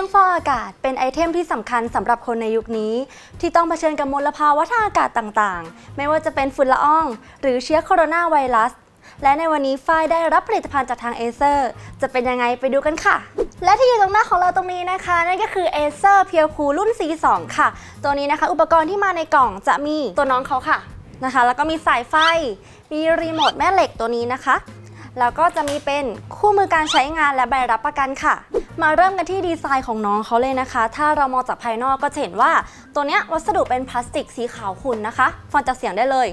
รื่องฟอกอากาศเป็นไอเทมที่สำคัญสำหรับคนในยุคนี้ ที่ต้องเผชิญกับมลภาวะทางอากาศต่างๆ ไม่ว่าจะเป็นฝุ่นละออง หรือเชื้อโคโรนาไวรัส และในวันนี้ฝ้ายได้รับผลิตภัณฑ์จากทางเอเซอร์จะเป็นยังไงไปดูกันค่ะ และที่อยู่ตรงหน้าของเราตรงนี้นะคะ นั่นก็คือ Acer p u r e Cool รุ่น C2 ค่ะ ตัวนี้นะคะ อุปกรณ์ที่มาในกล่องจะมีตัวน้องเขาค่ะนะคะ แล้วก็มีสายไฟ มีรีโมทแม่เหล็กตัวนี้นะคะแล้วก็จะมีเป็นคู่มือการใช้งานและใบรับประกันค่ะ มาเริ่มกันที่ดีไซน์ของน้องเขาเลยนะคะ ถ้าเรามองจากภายนอกก็จะเห็นว่าตัวเนี้ยวัสดุเป็นพลาสติกสีขาวขุ่นนะคะ ฟังจากเสียงได้เลย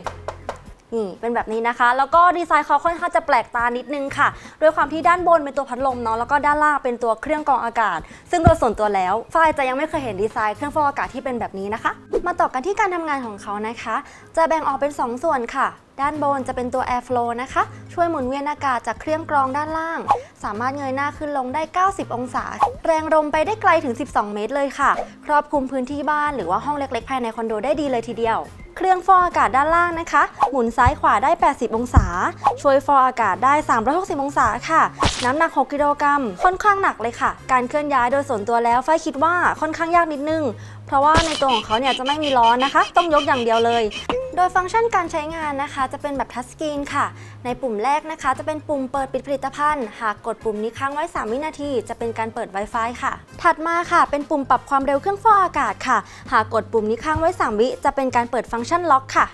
นี่เป็นแบบนี้นะคะ แล้วก็ดีไซน์เขาค่อนข้างจะแปลกตานิดนึงค่ะ ด้วยความที่ด้านบนเป็นตัวพัดลมเนาะแล้วก็ด้านล่างเป็นตัวเครื่องกรองอากาศ ซึ่งโดยส่วนตัวแล้วฝ้ายจะยังไม่เคยเห็นดีไซน์เครื่องฟอกอากาศที่เป็นแบบนี้นะคะ มาต่อกันที่การทำงานของเขานะคะ จะแบ่งออกเป็น 2 ส่วนค่ะ ด้านบนจะเป็นตัว air flow นะคะ ช่วยหมุนเวียนอากาศจากเครื่องกรองด้านล่าง สามารถเงยหน้าขึ้นลงได้ 90 องศา แรงลมไปได้ไกลถึง 12 เมตรเลยค่ะ ครอบคลุมพื้นที่บ้านหรือว่าห้องเล็กๆ ภายในคอนโดได้ดีเลยทีเดียว เครื่องฟอกอากาศด้านล่างนะคะ หมุนซ้ายขวาได้ 80 องศา ช่วยฟอกอากาศได้ 360 องศาค่ะ น้ำหนัก 6 กิโลกรัม ค่อนข้างหนักเลยค่ะ การเคลื่อนย้ายโดยส่วนตัวแล้วฝ้ายคิดว่าค่อนข้างยากนิดนึง เพราะว่าในตัวของเขาเนี่ยจะไม่มีล้อนะคะ ต้องยกอย่างเดียวเลย โดยฟังก์ชันการใช้งานนะคะ จะเป็นแบบทัชสกรีนค่ะ ในปุ่มแรกนะคะ จะเป็นปุ่มเปิดปิดผลิตภัณฑ์ หากกดปุ่มนี้ค้างไว้ 3 วินาที จะเป็นการเปิด Wi-Fi ค่ะ ถัดมาค่ะ เป็นปุ่มปรับความเร็วเครื่องฟอกอากาศค่ะ หากกดปุ่มนี้ค้างไว้ 3 วิ จะเป็นการเปิดฟังก์ชันล็อกค่ะ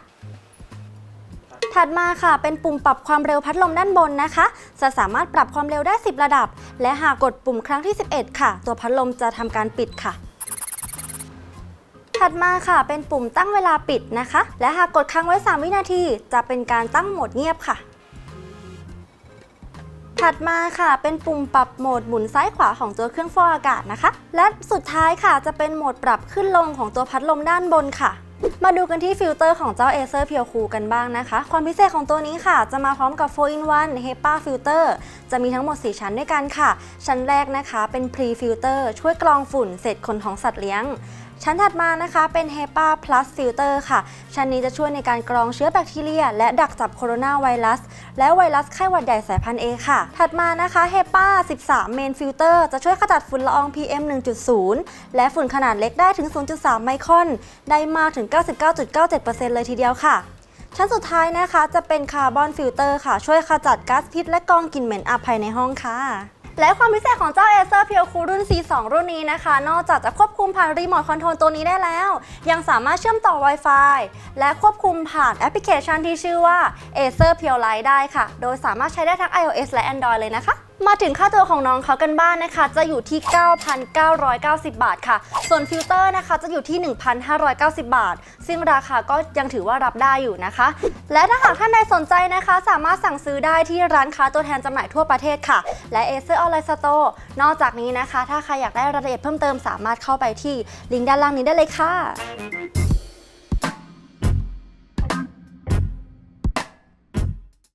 ถัดมาค่ะ เป็นปุ่มปรับความเร็วพัดลมด้านบนนะคะ จะสามารถปรับความเร็วได้ 10 ระดับ และหากกดปุ่มครั้งที่ 11 ค่ะ ตัวพัดลมจะทำการปิดค่ะ ถัดมาค่ะ เป็นปุ่มตั้งเวลาปิดนะคะ และหากกดค้างไว้ 3 วินาที จะเป็นการตั้งโหมดเงียบค่ะถัดมาค่ะ เป็นปุ่มปรับโหมดหมุนซ้ายขวาของตัวเครื่องฟอกอากาศนะคะ และสุดท้ายค่ะจะเป็นโหมดปรับขึ้นลงของตัวพัดลมด้านบนค่ะ มาดูกันที่ฟิลเตอร์ของเจ้า Acer Pure Cool กันบ้างนะคะ ความพิเศษของตัวนี้ค่ะ จะมาพร้อมกับ 4-in-1 HEPA Filter จะมีทั้งหมด 4 ชั้นด้วยกันค่ะ ชั้นแรกนะคะเป็น Pre Filter ช่วยกรองฝุ่นเศษขนของสัตว์เลี้ยง ชั้นถัดมานะคะเป็น HEPA Plus Filter ค่ะ ชั้นนี้จะช่วยในการกรองเชื้อแบคทีเรีย และดักจับโคโรนาไวรัส และไวรัสไข้หวัดใหญ่สายพันธุ์ A ค่ะ ถัดมานะคะ HEPA 13 Main Filter จะช่วยขจัดฝุ่นละออง PM 1.0 และฝุ่นขนาดเล็กได้ถึง 0.3 ไมครอน ได้มากถึง 99.97%เลยทีเดียวค่ะชั้นสุดท้ายนะคะจะเป็นคาร์บอนฟิลเตอร์ค่ะ ช่วยขจัดก๊าซพิษและกองกลิ่นเหม็นอับภายในห้องค่ะ และความพิเศษของเจ้า Acer Pure Cool รุ่น C2 รุ่นนี้นะคะ นอกจากจะควบคุมผ่านรีโมทคอนโทรลตัวนี้ได้แล้ว ยังสามารถเชื่อมต่อ Wi-Fi และควบคุมผ่านแอปพลิเคชันที่ชื่อว่า Acer Pure Light ได้ค่ะ โดยสามารถใช้ได้ทั้ง iOS และ Android เลยนะคะ มาถึงค่าตัวของน้องเขากันบ้านนะคะ จะอยู่ที่ 9,990 บาทค่ะ ส่วนฟิลเตอร์นะคะจะอยู่ที่ 1,590 บาท ซึ่งราคาก็ยังถือว่ารับได้อยู่นะคะ และถ้าหากท่านใดสนใจนะคะ สามารถสั่งซื้อได้ที่ร้านค้าตัวแทนจำหน่ายทั่วประเทศค่ะ และ Acer Online Store นอกจากนี้นะคะ ถ้าใครอยากได้รายละเอียดเพิ่มเติมสามารถเข้าไปที่ลิงก์ด้านล่างนี้ได้เลยค่ะ